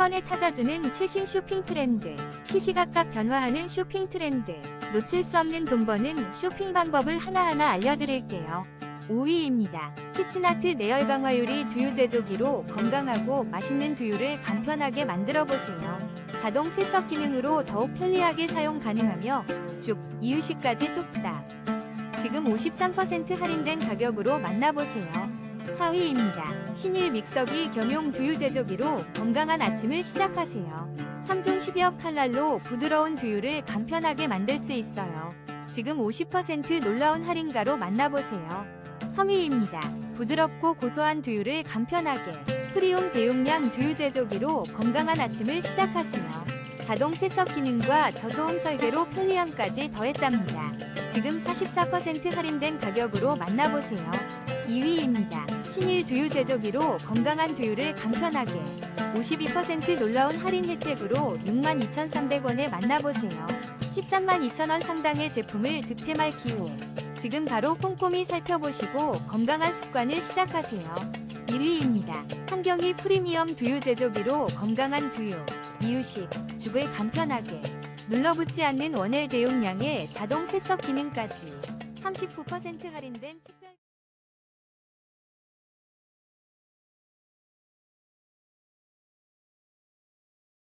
번에 찾아주는 최신 쇼핑 트렌드, 시시각각 변화하는 쇼핑 트렌드, 놓칠 수 없는 돈 버는 쇼핑 방법을 하나하나 알려드릴게요. 5위입니다. 키친아트 내열 강화유리 두유 제조기로 건강하고 맛있는 두유를 간편하게 만들어 보세요. 자동 세척 기능으로 더욱 편리하게 사용 가능하며 죽, 이유식까지 뚝딱. 지금 53% 할인된 가격으로 만나보세요. 4위입니다. 신일 믹서기 겸용 두유 제조기로 건강한 아침을 시작하세요. 3중 10여 칼날로 부드러운 두유를 간편하게 만들 수 있어요. 지금 50% 놀라운 할인가로 만나보세요. 3위입니다. 부드럽고 고소한 두유를 간편하게 프리온 대용량 두유 제조기로 건강한 아침을 시작하세요. 자동 세척 기능과 저소음 설계로 편리함까지 더했답니다. 지금 44% 할인된 가격으로 만나보세요. 2위입니다. 신일 두유 제조기로 건강한 두유를 간편하게 52% 놀라운 할인 혜택으로 62,300원에 만나보세요. 13만 2천원 상당의 제품을 득템할 기회. 지금 바로 꼼꼼히 살펴보시고 건강한 습관을 시작하세요. 1위입니다. 한경이 프리미엄 두유 제조기로 건강한 두유, 이유식, 죽을 간편하게 눌러붙지 않는 원엘 대용량의 자동 세척 기능까지 39% 할인된 특